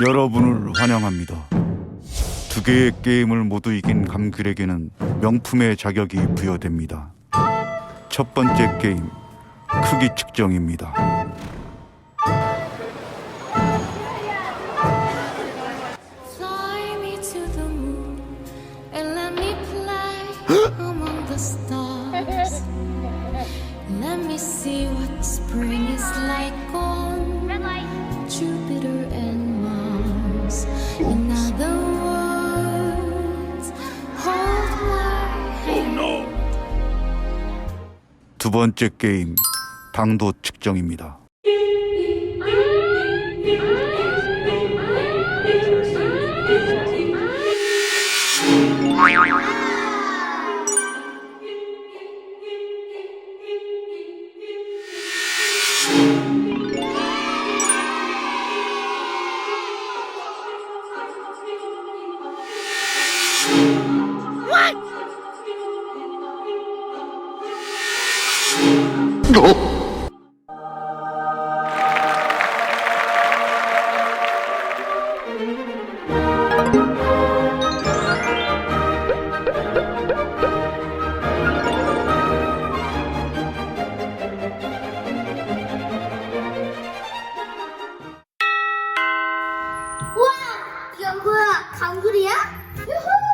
여러분을 환영합니다. 두 개의 게임을 모두 이긴 감귤에게는 명품의 자격이 부여됩니다. 첫 번째 게임, 크기 측정입니다. Let me see what spring is like 두 번째 게임, 당도 측정입니다. 와! 이건 뭐야? 강굴이야? 유후!